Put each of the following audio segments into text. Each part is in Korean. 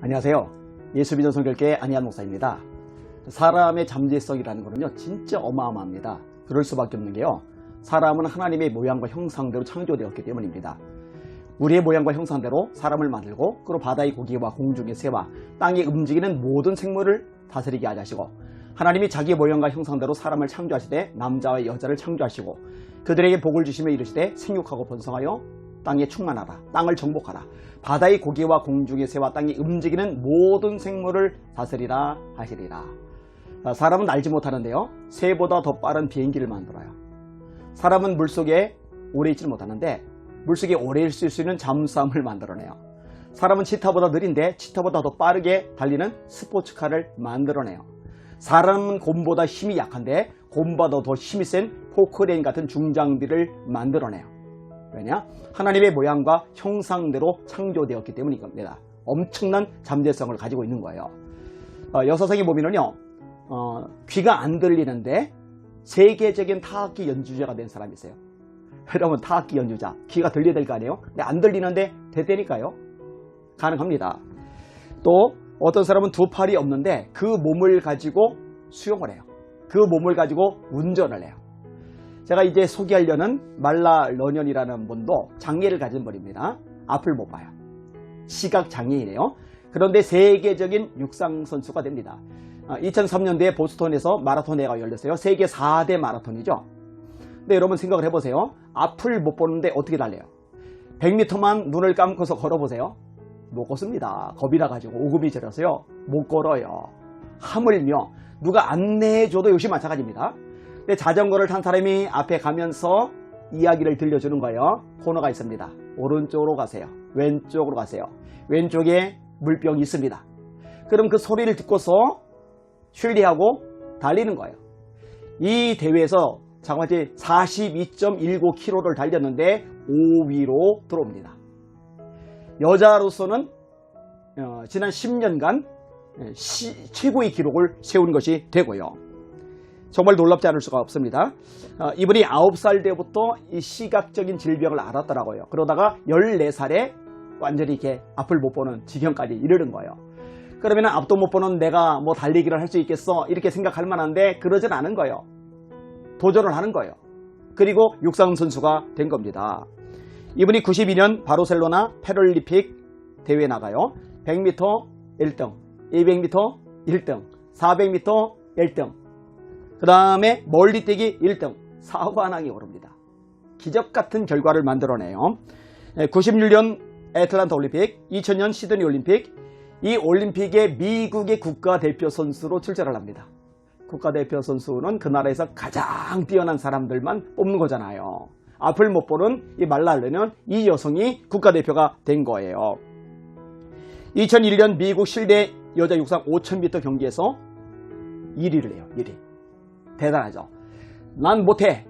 안녕하세요. 예수비전 성결교회 안희한 목사입니다. 사람의 잠재성이라는 거는요, 진짜 어마어마합니다. 그럴 수밖에 없는 게요, 사람은 하나님의 모양과 형상대로 창조되었기 때문입니다. 우리의 모양과 형상대로 사람을 만들고, 그리고 바다의 고기와 공중의 새와 땅에 움직이는 모든 생물을 다스리게 하시고, 하나님이 자기 모양과 형상대로 사람을 창조하시되 남자와 여자를 창조하시고 그들에게 복을 주시며 이르시되 생육하고 번성하여 땅에 충만하라. 땅을 정복하라. 바다의 고기와 공중의 새와 땅에 움직이는 모든 생물을 다스리라 하시리라. 아, 사람은 알지 못하는데요. 새보다 더 빠른 비행기를 만들어요. 사람은 물속에 오래 있지 못하는데 물속에 오래 있을 수 있는 잠수함을 만들어내요. 사람은 치타보다 느린데 치타보다 더 빠르게 달리는 스포츠카를 만들어내요. 사람은 곰보다 힘이 약한데 곰보다 더 힘이 센 포크레인 같은 중장비를 만들어내요. 왜냐? 하나님의 모양과 형상대로 창조되었기 때문입니다. 엄청난 잠재성을 가지고 있는 거예요. 어, 여서성에 보면은요, 어, 귀가 안 들리는데 세계적인 타악기 연주자가 된 사람이 있어요. 여러분, 타악기 연주자. 귀가 들려야 될 거 아니에요? 근데 안 들리는데 되대니까요. 가능합니다. 또, 어떤 사람은 두 팔이 없는데 그 몸을 가지고 수영을 해요. 그 몸을 가지고 운전을 해요. 제가 이제 소개하려는 말라 러년이라는 분도 장애를 가진 분입니다. 앞을 못 봐요. 시각 장애이네요. 그런데 세계적인 육상 선수가 됩니다. 2003년도에 보스턴에서 마라톤 대회가 열렸어요. 세계 4대 마라톤이죠. 근데 여러분 생각을 해보세요. 앞을 못 보는데 어떻게 달려요? 100m만 눈을 감고서 걸어보세요. 못 걷습니다. 겁이 나가지고 오금이 저려서요. 못 걸어요. 하물며 누가 안내해줘도 역시 마찬가지입니다. 근데 자전거를 탄 사람이 앞에 가면서 이야기를 들려주는 거예요. 코너가 있습니다. 오른쪽으로 가세요. 왼쪽으로 가세요. 왼쪽에 물병이 있습니다. 그럼 그 소리를 듣고서 슐리하고 달리는 거예요. 이 대회에서 장마치 42.19km를 달렸는데 5위로 들어옵니다. 여자로서는 어, 지난 10년간 시, 최고의 기록을 세운 것이 되고요. 정말 놀랍지 않을 수가 없습니다. 어, 이분이 9살 때부터 이 시각적인 질병을 알았더라고요. 그러다가 14살에 완전히 이렇게 앞을 못 보는 지경까지 이르는 거예요. 그러면 앞도 못 보는 내가 뭐 달리기를 할 수 있겠어? 이렇게 생각할 만한데 그러진 않은 거예요. 도전을 하는 거예요. 그리고 육상 선수가 된 겁니다. 이분이 92년 바르셀로나 패럴림픽 대회에 나가요. 100m 1등, 200m 1등, 400m 1등, 그 다음에 멀리뛰기 1등, 사관왕이 오릅니다. 기적 같은 결과를 만들어내요. 96년 애틀란타 올림픽, 2000년 시드니 올림픽, 이 올림픽에 미국의 국가대표 선수로 출전을 합니다. 국가대표 선수는 그 나라에서 가장 뛰어난 사람들만 뽑는 거잖아요. 앞을 못 보는 이 말랄레는 이 여성이 국가대표가 된 거예요. 2001년 미국 실내 여자 육상 5000m 경기에서 1위를 해요. 1위. 대단하죠. 난 못해.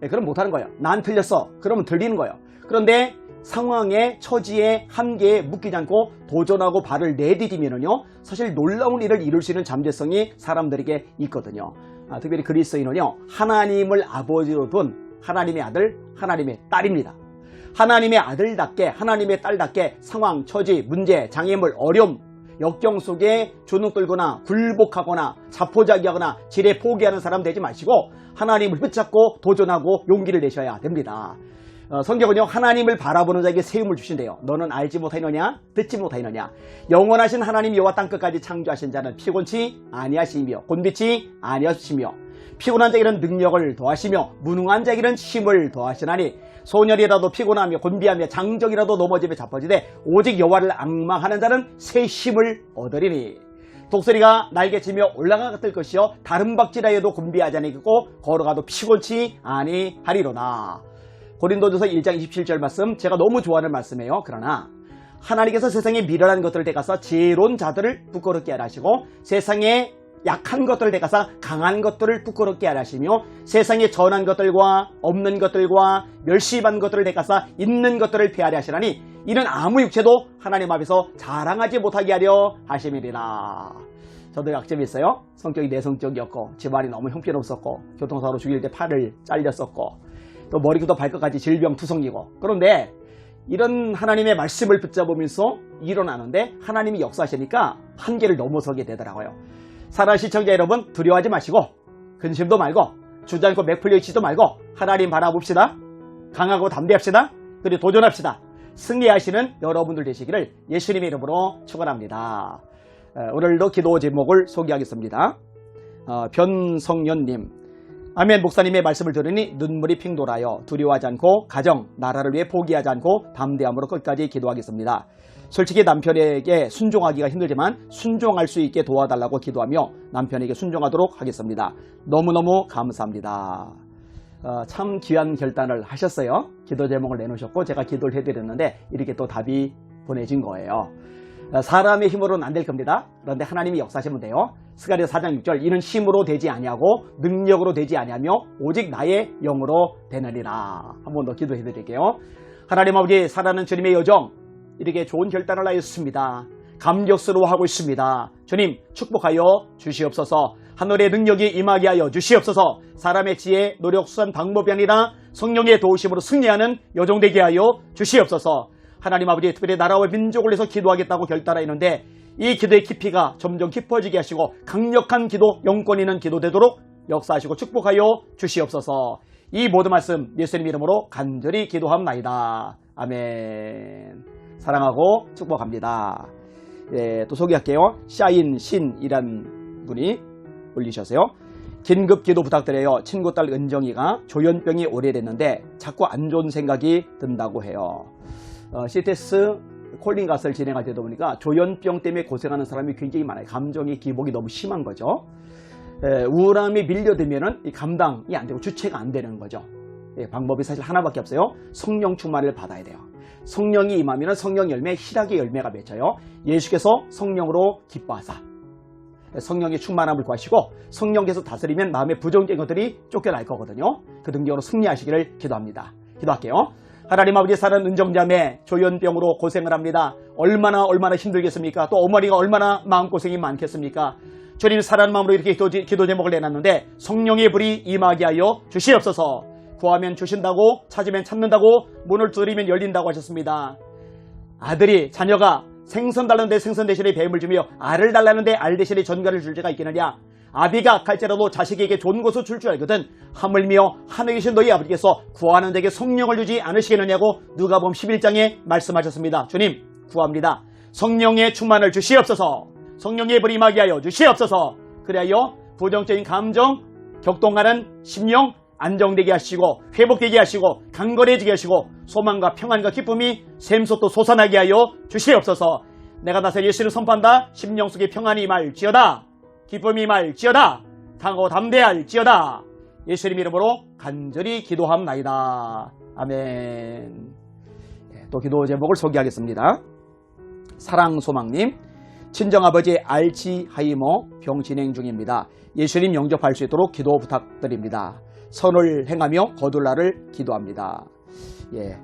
네, 그럼 못하는 거예요. 난 틀렸어. 그러면 들리는 거예요. 그런데 상황에 처지에 한계에 묶이지 않고 도전하고 발을 내디디면은요 사실 놀라운 일을 이룰 수 있는 잠재성이 사람들에게 있거든요. 아, 특별히 그리스도인은요 하나님을 아버지로 둔 하나님의 아들, 하나님의 딸입니다. 하나님의 아들답게, 하나님의 딸답게 상황, 처지, 문제, 장애물, 어려움, 역경 속에 주눅 들거나 굴복하거나 자포자기하거나 지레 포기하는 사람 되지 마시고 하나님을 붙잡고 도전하고 용기를 내셔야 됩니다. 어, 성경은요 하나님을 바라보는 자에게 세움을 주신대요. 너는 알지 못하느냐? 듣지 못하느냐? 영원하신 하나님 여호와 땅끝까지 창조하신 자는 피곤치 아니하시며 곤비치 아니하시며 피곤한 자에게는 능력을 더하시며 무능한 자에게는 힘을 더하시나니 소년이라도 피곤하며 곤비하며 장정이라도 넘어지며 자빠지되 오직 여호와를 악망하는 자는 새 힘을 얻으리니 독수리가 날개치며 올라가뜰 것이요 다른 박지라에도 곤비하지 아니고 걸어가도 피곤치 아니하리로나 고린도전서 1장 27절 말씀 제가 너무 좋아하는 말씀이에요. 그러나 하나님께서 세상에 미련한 것들을 대가서 지혜로운 자들을 부끄럽게 하시고 세상에 약한 것들을 대가서 강한 것들을 부끄럽게 하시며 세상에 전한 것들과 없는 것들과 멸시받은 것들을 대가서 있는 것들을 피하려 하시라니 이는 아무 육체도 하나님 앞에서 자랑하지 못하게 하려 하심이리라. 저도 약점이 있어요. 성격이 내성적이었고 집안이 너무 형편없었고 교통사고로 죽일 때 팔을 잘렸었고 또 머리부터 발끝까지 질병투성이고 그런데 이런 하나님의 말씀을 붙잡으면서 일어나는데 하나님이 역사하시니까 한계를 넘어서게 되더라고요. 사랑 시청자 여러분 두려워하지 마시고 근심도 말고 주저앉고 있지도 말고 하나님 바라봅시다. 강하고 담대합시다. 그리고 도전합시다. 승리하시는 여러분들 되시기를 예수님의 이름으로 축원합니다. 어, 오늘도 기도 제목을 소개하겠습니다. 어, 변성년님 아멘 목사님의 말씀을 들으니 눈물이 핑 돌아요. 두려워하지 않고 가정, 나라를 위해 포기하지 않고 담대함으로 끝까지 기도하겠습니다. 솔직히 남편에게 순종하기가 힘들지만 순종할 수 있게 도와달라고 기도하며 남편에게 순종하도록 하겠습니다. 너무너무 감사합니다. 어, 참 귀한 결단을 하셨어요. 기도 제목을 내놓으셨고 제가 기도를 해드렸는데 이렇게 또 답이 보내진 거예요. 어, 사람의 힘으로는 안 될 겁니다. 그런데 하나님이 역사하시면 돼요. 스가랴 4장 6절 이는 힘으로 되지 아니하고 능력으로 되지 아니하며 오직 나의 영으로 되느니라. 한번 더 기도해 드릴게요. 하나님 아버지 살아는 주님의 여정 이렇게 좋은 결단을 하였습니다. 감격스러워하고 있습니다. 주님 축복하여 주시옵소서. 하늘의 능력이 임하게 하여 주시옵소서. 사람의 지혜, 노력, 수단, 방법이 아니라 성령의 도우심으로 승리하는 여정되게 하여 주시옵소서. 하나님 아버지 특별히 나라와 민족을 위해서 기도하겠다고 결단하였는데 이 기도의 깊이가 점점 깊어지게 하시고 강력한 기도, 영권 있는 기도 되도록 역사하시고 축복하여 주시옵소서. 이 모든 말씀 예수님 이름으로 간절히 기도합나이다. 아멘. 사랑하고 축복합니다. 예, 또 소개할게요. 샤인 신이란 분이 올리셨어요. 긴급 기도 부탁드려요. 친구 딸 은정이가 조현병이 오래됐는데 자꾸 안 좋은 생각이 든다고 해요. 어, CTS 콜링 가스를 진행할 때도 보니까 조현병 때문에 고생하는 사람이 굉장히 많아요. 감정의 기복이 너무 심한 거죠. 에, 우울함이 밀려들면은 이 감당이 안 되고 주체가 안 되는 거죠. 예, 방법이 사실 하나밖에 없어요. 성령 충만을 받아야 돼요. 성령이 임하면 성령 열매, 희락의 열매가 맺혀요. 예수께서 성령으로 기뻐하사 성령의 충만함을 구하시고 성령께서 다스리면 마음의 부정적인 것들이 쫓겨날 거거든요. 그 등경으로 승리하시기를 기도합니다. 기도할게요. 하나님 아버지 사는 은정자매 조현병으로 고생을 합니다. 얼마나 얼마나 힘들겠습니까? 또 어머니가 얼마나 마음고생이 많겠습니까? 주님 사랑하는 마음으로 이렇게 기도, 기도 제목을 내놨는데 성령의 불이 임하게 하여 주시옵소서 구하면 주신다고 찾으면 찾는다고 문을 두드리면 열린다고 하셨습니다. 아들이 자녀가 생선 달라는데 생선 대신에 뱀을 주며 알을 달라는데 알 대신에 전갈을 줄 자가 있겠느냐 아비가 악할지라도 자식에게 좋은 것을 줄 줄 알거든 하물며 하늘에 계신 너희 아버지께서 구하는 자에게 성령을 주지 않으시겠느냐고 누가복음 11장에 말씀하셨습니다. 주님 구합니다. 성령의 충만을 주시옵소서 성령의 불이 임하게 하여 주시옵소서 그리하여 부정적인 감정 격동하는 심령 안정되게 하시고 회복되게 하시고 강건해지게 하시고 소망과 평안과 기쁨이 샘솟도 솟아나게 하여 주시옵소서. 내가 나서 예수를 선포한다. 심령 속에 평안이 임할지어다. 기쁨이 임할지어다. 강하고 담대할지어다. 예수님 이름으로 간절히 기도함나이다. 아멘. 네, 또 기도 제목을 소개하겠습니다. 사랑소망님 친정아버지 알치하이머 병 진행 중입니다. 예수님 영접할 수 있도록 기도 부탁드립니다 선을 행하며 거둘날을 기도합니다. 예.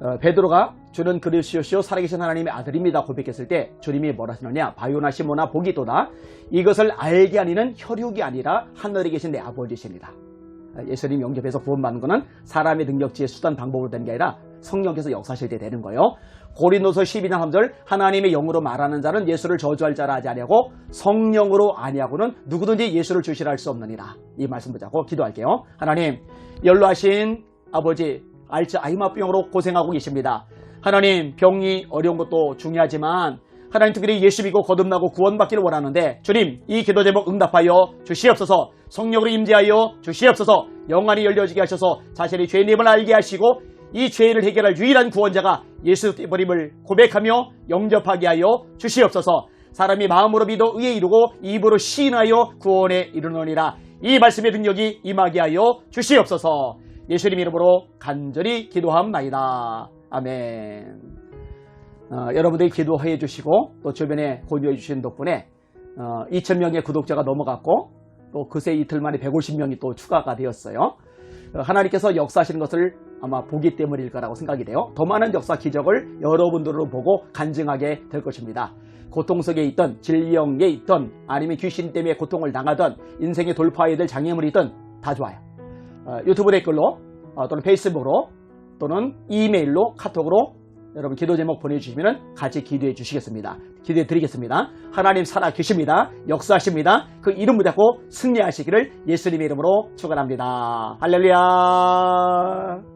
어, 베드로가 주는 그리스도시요 살아계신 하나님의 아들입니다 고백했을 때 주님이 뭐라 하시느냐 바요나 시모나 보기도다 이것을 알게 하니는 혈육이 아니라 하늘에 계신 내 아버지십니다. 예수님 영접해서 구원받는 것은 사람의 능력지의 수단 방법으로 되는 게 아니라 성령께서 역사하실 때 되는 거예요. 고린도서 12장 3절 하나님의 영으로 말하는 자는 예수를 저주할 자라 하지 아니하고 성령으로 아니하고는 누구든지 예수를 주시라 할 수 없느니라. 이 말씀 보자고 기도할게요. 하나님 연로하신 아버지 알츠하이머병으로 고생하고 계십니다. 하나님 병이 어려운 것도 중요하지만 하나님 특별히 예수 믿고 거듭나고 구원받기를 원하는데 주님 이 기도 제목 응답하여 주시옵소서 성령으로 임재하여 주시옵소서 영안이 열려지게 하셔서 자신의 죄님을 알게 하시고 이 죄를 해결할 유일한 구원자가 예수 버림을 고백하며 영접하게 하여 주시옵소서. 사람이 마음으로 믿어 의에 이루고 입으로 시인하여 구원에 이르노니라. 이 말씀의 능력이 임하게 하여 주시옵소서. 예수님 이름으로 간절히 기도함나이다. 아멘. 어, 여러분들이 기도해 주시고 또 주변에 공유해 주신 덕분에 어, 2,000명의 구독자가 넘어갔고 또 그새 이틀 만에 150명이 또 추가가 되었어요. 어, 하나님께서 역사하시는 것을 아마 보기 때문일 거라고 생각이 돼요. 더 많은 역사 기적을 여러분들로 보고 간증하게 될 것입니다. 고통 속에 있던 질병에 있던 아니면 귀신 때문에 고통을 당하던 인생의 돌파해야 될 장애물이든 다 좋아요. 어, 유튜브 댓글로 어, 또는 페이스북으로 또는 이메일로 카톡으로 여러분 기도 제목 보내주시면 같이 기도해 주시겠습니다. 기도해 드리겠습니다. 하나님 살아 계십니다. 역사하십니다. 그 이름 붙잡고 승리하시기를 예수님의 이름으로 축원합니다. 할렐루야.